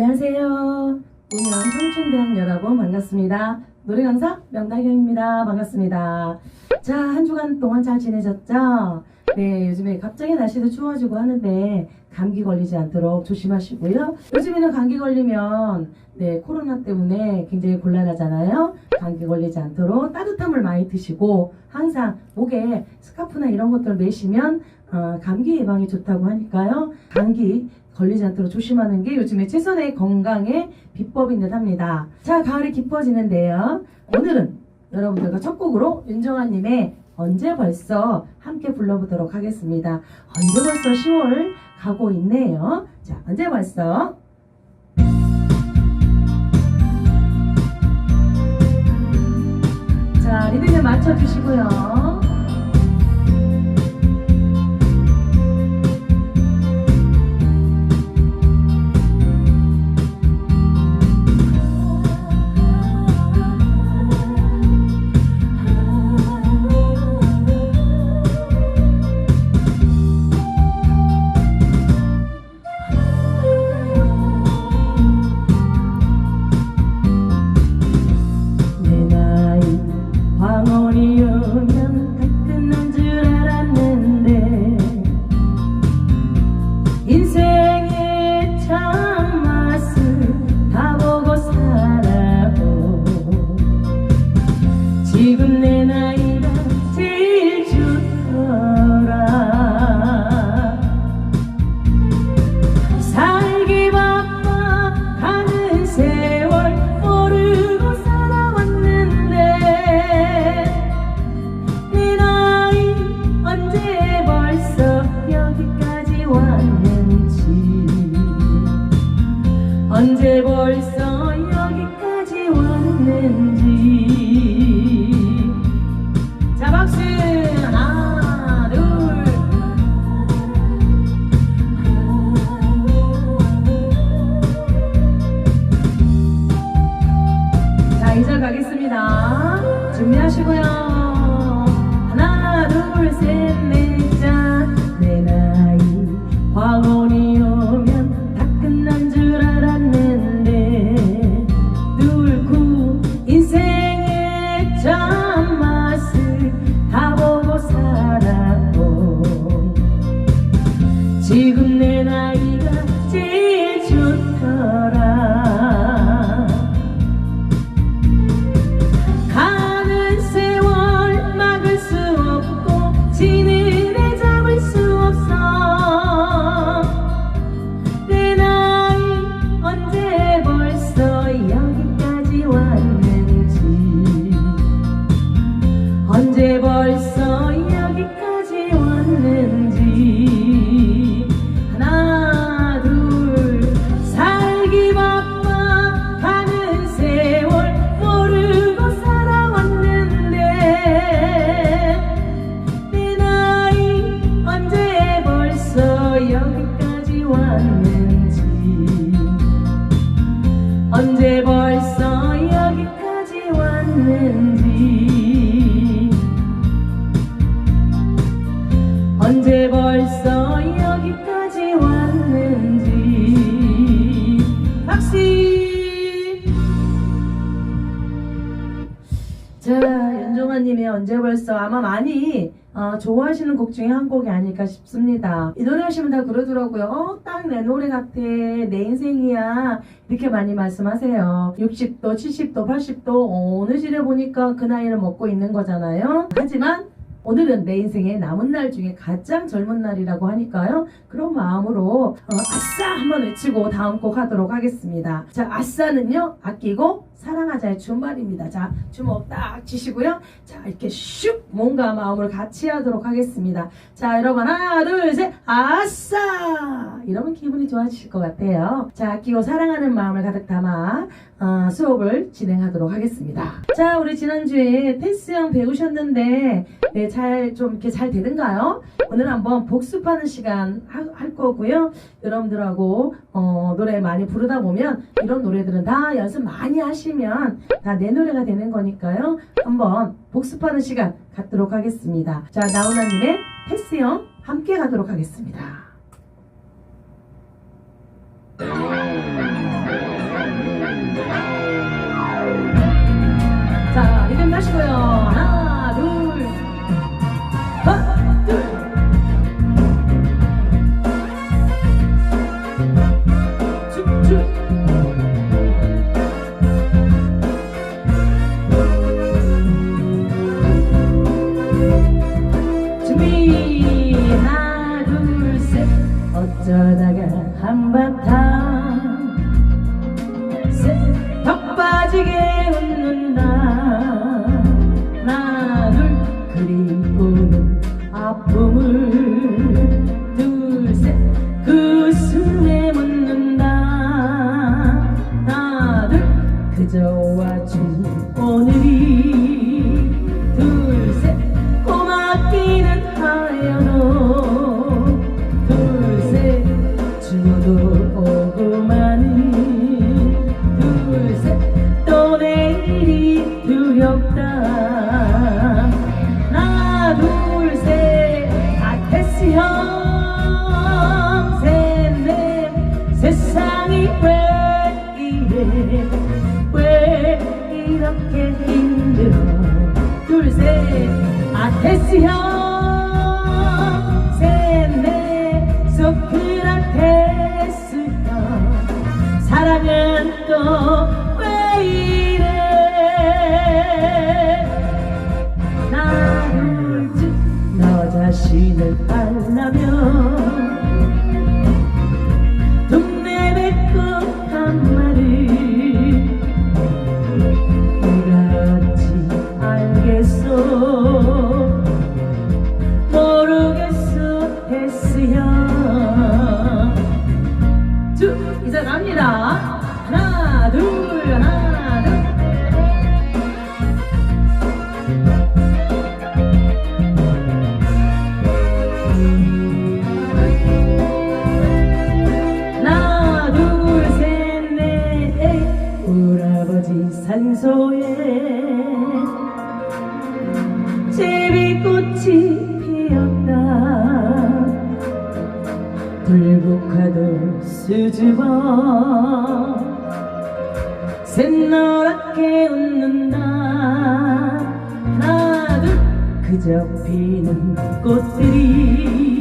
안녕하세요. 운영 청춘대학 여러분 반갑습니다. 노래 강사 명다경입니다. 반갑습니다. 자, 한 주간 동안 잘 지내셨죠? 네, 요즘에 갑자기 날씨도 추워지고 하는데 감기 걸리지 않도록 조심하시고요. 요즘에는 감기 걸리면 네, 코로나 때문에 굉장히 곤란하잖아요. 감기 걸리지 않도록 따뜻한 물 많이 드시고 항상 목에 스카프나 이런 것들 매시면 어, 감기 예방에 좋다고 하니까요. 감기 걸리지 않도록 조심하는 게 요즘에 최선의 건강의 비법인 듯 합니다. 자, 가을이 깊어지는데요. 오늘은 여러분들과 첫 곡으로 윤정아님의 언제 벌써 함께 불러보도록 하겠습니다. 언제 벌써 10월 가고 있네요. 자, 언제 벌써? 자, 리듬에 맞춰주시고요. 언제 벌써 여기까지 왔는지. 박수 자 연종아님의 언제 벌써 아마 많이 어, 좋아하시는 곡 중에 한 곡이 아닐까 싶습니다. 이 노래 하시면 다 그러더라고요. 어, 딱 내 노래 같아. 내 인생이야. 이렇게 많이 말씀하세요. 60도 70도 80도 어느 시대 보니까 그 나이를 먹고 있는 거잖아요. 하지만 오늘은 내 인생의 남은 날 중에 가장 젊은 날이라고 하니까요. 그런 마음으로 어, 아싸 한번 외치고 다음 곡 하도록 하겠습니다. 자, 아싸는요. 아끼고 사랑하자의 준말입니다. 자, 주먹 딱 치시고요. 자, 이렇게 슉 몸과 마음을 같이 하도록 하겠습니다. 자, 여러분 하나, 둘, 셋. 아싸! 이러면 기분이 좋아지실 것 같아요. 자, 아끼고 사랑하는 마음을 가득 담아 어, 수업을 진행하도록 하겠습니다. 자, 우리 지난주에 테스형 배우셨는데 네, 잘 좀 이렇게 잘 되는가요? 오늘 한번 복습하는 시간 하- 할 거고요. 여러분들하고 어, 노래 많이 부르다 보면 이런 노래들은 다 연습 많이 하시 하시면 다 내 노래가 되는 거니까요. 한번 복습하는 시간 갖도록 하겠습니다. 자, 나훈아님의 패스형 함께 가도록 하겠습니다. 자, 리듬 하시고요. 샛노랗게 웃는다 하나 둘 그저 피는 꽃들이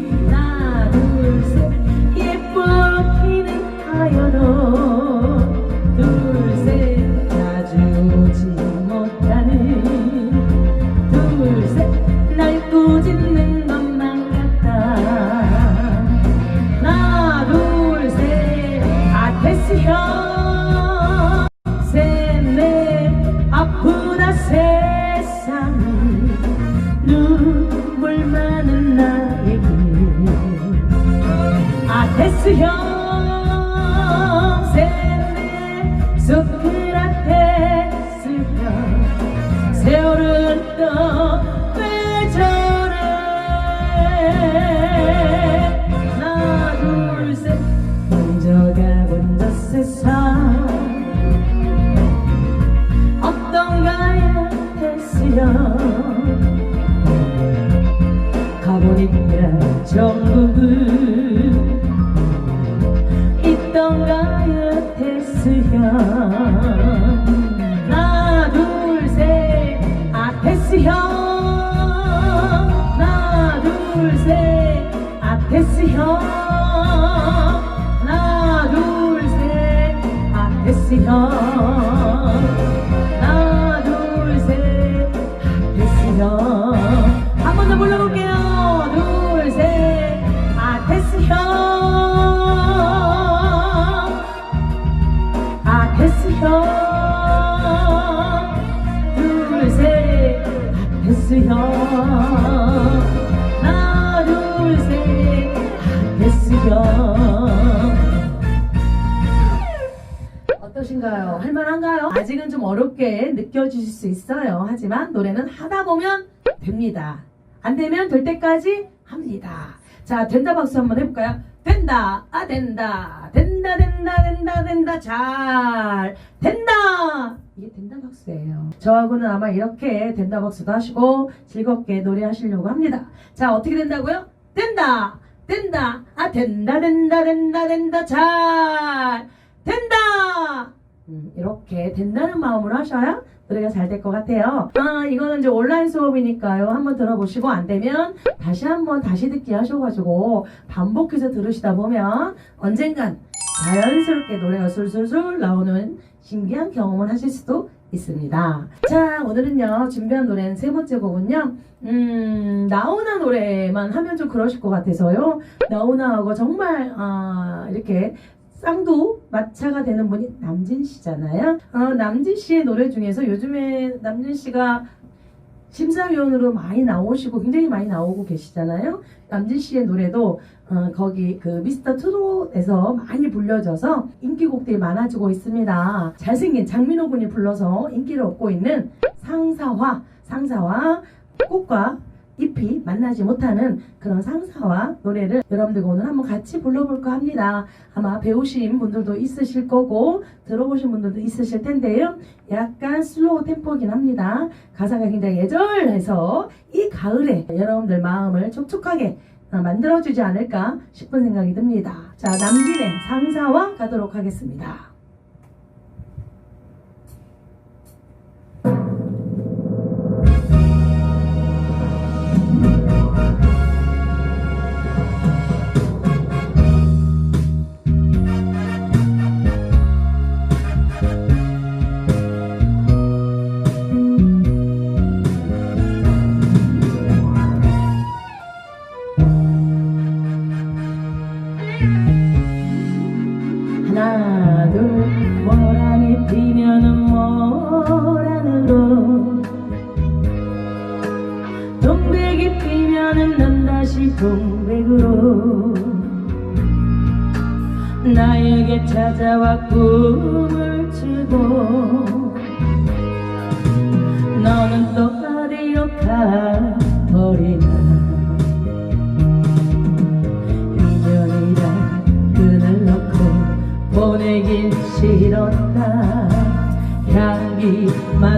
아직은 좀 어렵게 느껴지실 수 있어요. 하지만 노래는 하다 보면 됩니다. 안 되면 될 때까지 합니다. 자, 된다 박수 한번 해볼까요? 된다, 아, 된다, 된다, 된다, 된다, 된다, 잘, 된다! 이게 된다 박수예요. 저하고는 아마 이렇게 된다 박수도 하시고 즐겁게 노래하시려고 합니다. 자, 어떻게 된다고요? 된다! 된다! 아, 된다, 된다, 된다, 된다, 잘! 된다! 음, 이렇게 된다는 마음으로 하셔야 노래가 잘 될 것 같아요. 아, 이거는 이제 온라인 수업이니까요. 한번 들어보시고 안 되면 다시 한번 다시 듣기 하셔가지고 반복해서 들으시다 보면 언젠간 자연스럽게 노래가 술술술 나오는 신기한 경험을 하실 수도 있습니다. 자, 오늘은요, 준비한 노래는 세 번째 곡은요, 음, 나훈아 노래만 하면 좀 그러실 것 같아서요. 나훈아하고 정말, 아, 이렇게 쌍도 마차가 되는 분이 남진 씨잖아요. 어, 남진 씨의 노래 중에서 요즘에 남진 씨가 심사위원으로 많이 나오시고 굉장히 많이 나오고 계시잖아요. 남진 씨의 노래도 어, 거기 그 미스터 트롯에서 많이 불려져서 인기곡들이 많아지고 있습니다. 잘생긴 장민호 군이 불러서 인기를 얻고 있는 상사화, 상사와 꽃과 잎이 만나지 못하는 그런 상사와 노래를 여러분들과 오늘 한번 같이 불러볼까 합니다. 아마 배우신 분들도 있으실 거고 들어보신 분들도 있으실 텐데요. 약간 슬로우 템포긴 합니다. 가사가 굉장히 애절해서 이 가을에 여러분들 마음을 촉촉하게 어, 만들어주지 않을까 싶은 생각이 듭니다. 자, 남진의 상사와 가도록 하겠습니다. 향기 마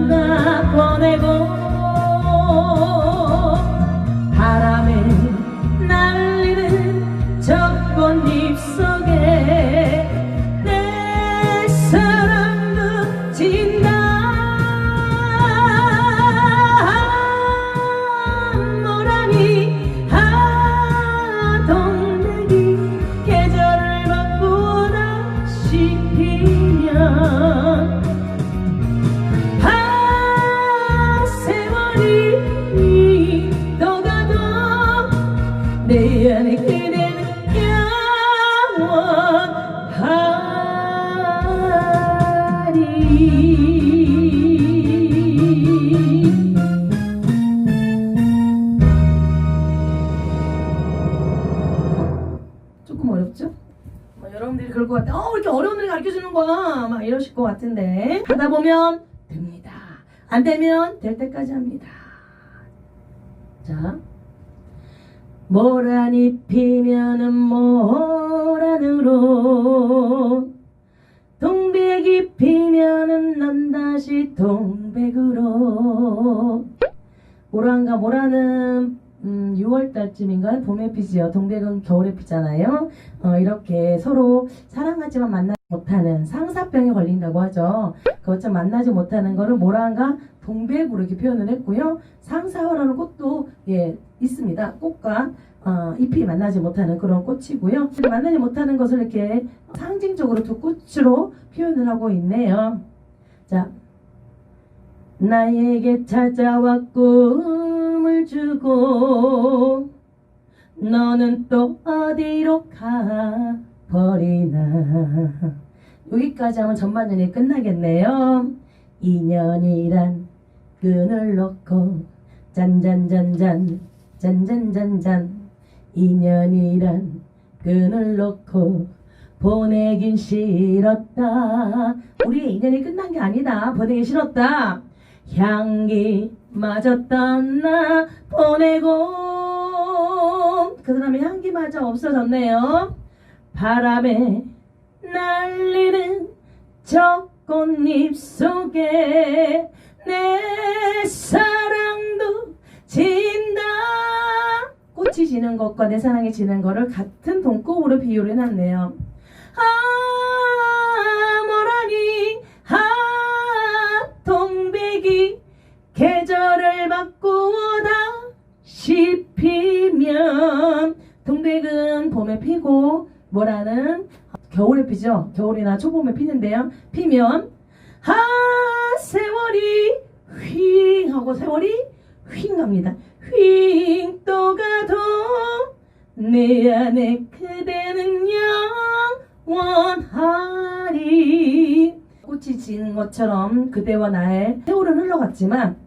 조금 어렵죠? 뭐 여러분들이 그럴 것 같아. 어, 이렇게 어려운 노래 가르쳐 주는 거야. 막 이러실 것 같은데. 하다 보면 됩니다. 안 되면 될 때까지 합니다. 자. 모란이 피면은 모란으로 동백이 피면은 난 다시 동백으로 모란과 모란은 음, 6월 달쯤인가 봄에 피지요. 동백은 겨울에 피잖아요. 어, 이렇게 서로 사랑하지만 만나지 못하는 상사병에 걸린다고 하죠. 그것처럼 만나지 못하는 거를 모란과 동백으로 이렇게 표현을 했고요. 상사화라는 꽃도 예 있습니다. 꽃과 어, 잎이 만나지 못하는 그런 꽃이고요. 만나지 못하는 것을 이렇게 상징적으로 두 꽃으로 표현을 하고 있네요. 자, 나에게 찾아와 꿈을 주고 너는 또 어디로 가버리나 여기까지 하면 전반전이 끝나겠네요. 인연이란 끈을 놓고 짠짠짠짠 짠짠짠짠 인연이란 끈을 놓고 보내긴 싫었다. 우리의 인연이 끝난 게 아니다. 보내기 싫었다. 향기 떠나 보내고. 그 사람의 향기마저 없어졌네요. 바람에 날리는 저 꽃잎 속에 내 사랑도 진다. 꽃이 지는 것과 내 사랑이 지는 것을 같은 동급으로 비유를 해놨네요. 아 모라니? 아 동백이 계절을 바꾸다 시피면. 동백은 봄에 피고 모라는? 겨울에 피죠. 겨울이나 초봄에 피는데요. 피면 아 세월이 휙 하고 세월이 휙 갑니다. 휙또 가도 내 안에 그대는 영원하리. 꽃이 지는 것처럼 그대와 나의 세월은 흘러갔지만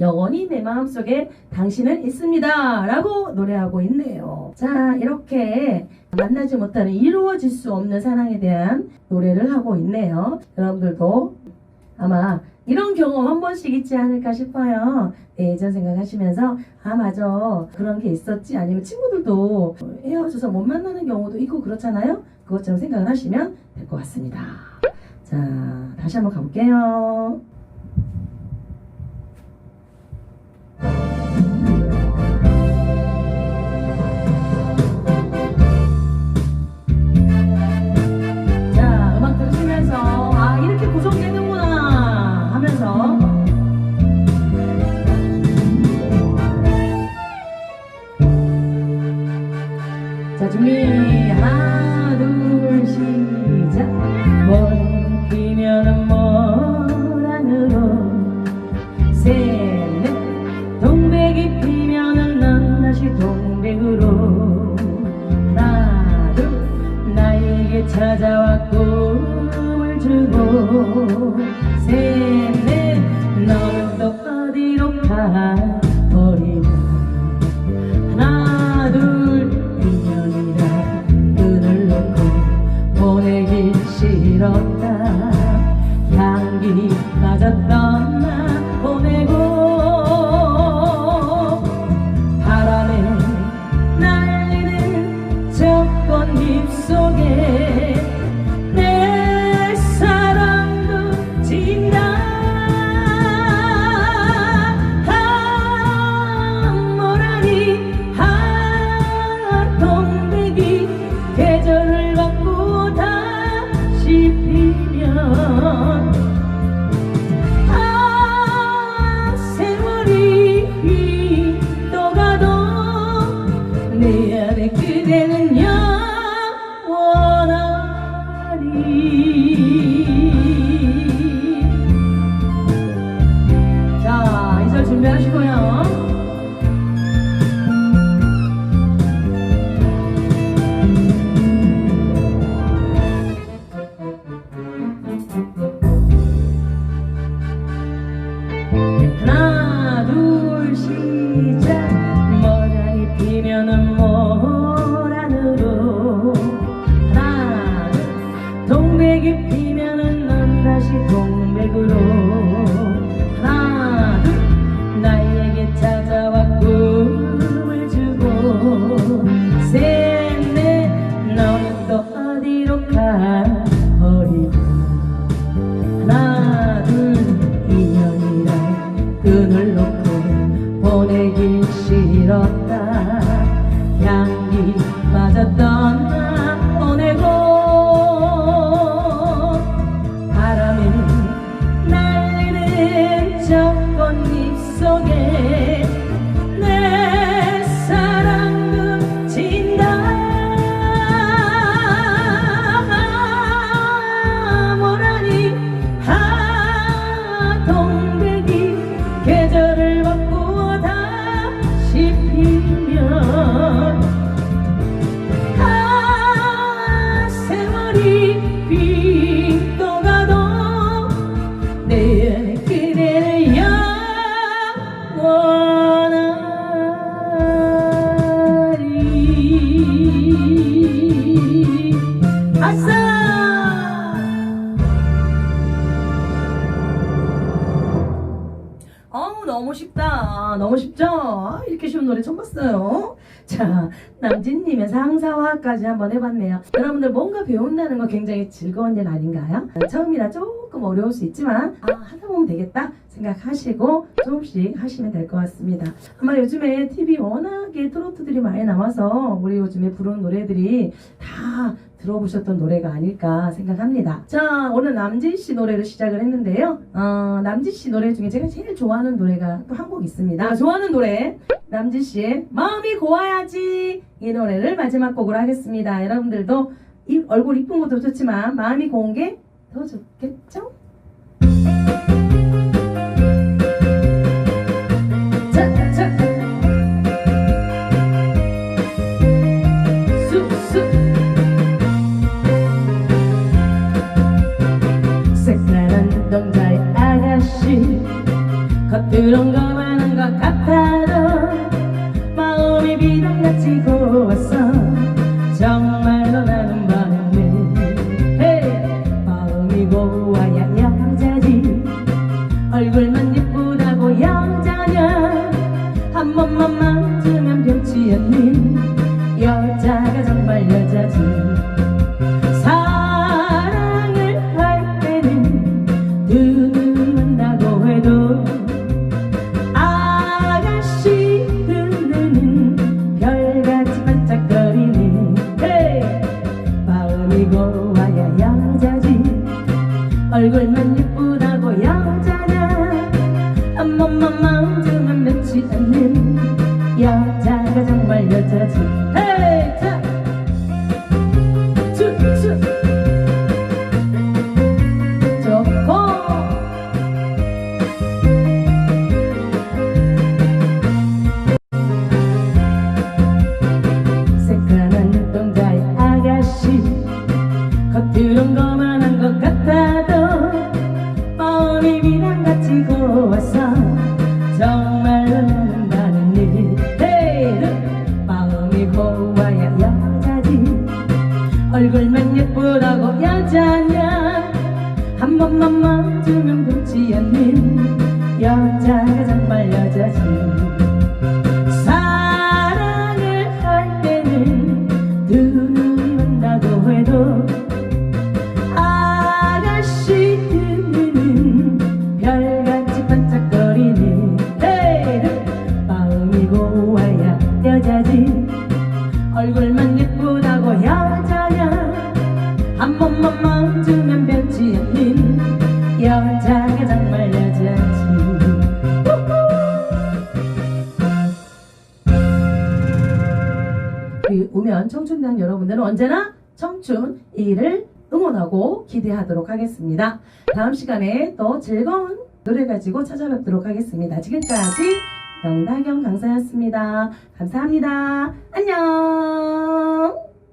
영원히 내 마음속에 당신은 있습니다. 라고 노래하고 있네요. 자 이렇게 만나지 못하는 이루어질 수 없는 사랑에 대한 노래를 하고 있네요. 여러분들도 아마 이런 경험 한 번씩 있지 않을까 싶어요. 네, 예전 생각하시면서 아 맞아. 그런 게 있었지. 아니면 친구들도 헤어져서 못 만나는 경우도 있고 그렇잖아요. 그것처럼 생각을 하시면 될 것 같습니다. 자 다시 한번 가볼게요 상사화까지 한번 해봤네요. 여러분들 뭔가 배운다는 거 굉장히 즐거운 일 아닌가요? 처음이라 조금 어려울 수 있지만 아, 하다 보면 되겠다 생각하시고 조금씩 하시면 될 것 같습니다. 아마 요즘에 TV 워낙에 트로트들이 많이 나와서 우리 요즘에 부르는 노래들이 다 들어보셨던 노래가 아닐까 생각합니다. 자, 오늘 남진 씨 노래로 시작을 했는데요. 어, 남진 씨 노래 중에 제가 제일 좋아하는 노래가 또 한 곡 있습니다. 좋아하는 노래 남진 씨의 마음이 고와야지 이 노래를 마지막 곡으로 하겠습니다. 여러분들도 이 얼굴 이쁜 것도 좋지만 마음이 고운 게 더 좋겠죠? Dude, I'm gonna 정말 여 두 눈이 온다고 해도 여러분들은 언제나 청춘 이를 응원하고 기대하도록 하겠습니다. 다음 시간에 또 즐거운 노래 가지고 찾아뵙도록 하겠습니다. 지금까지 영다경 강사였습니다. 감사합니다. 안녕!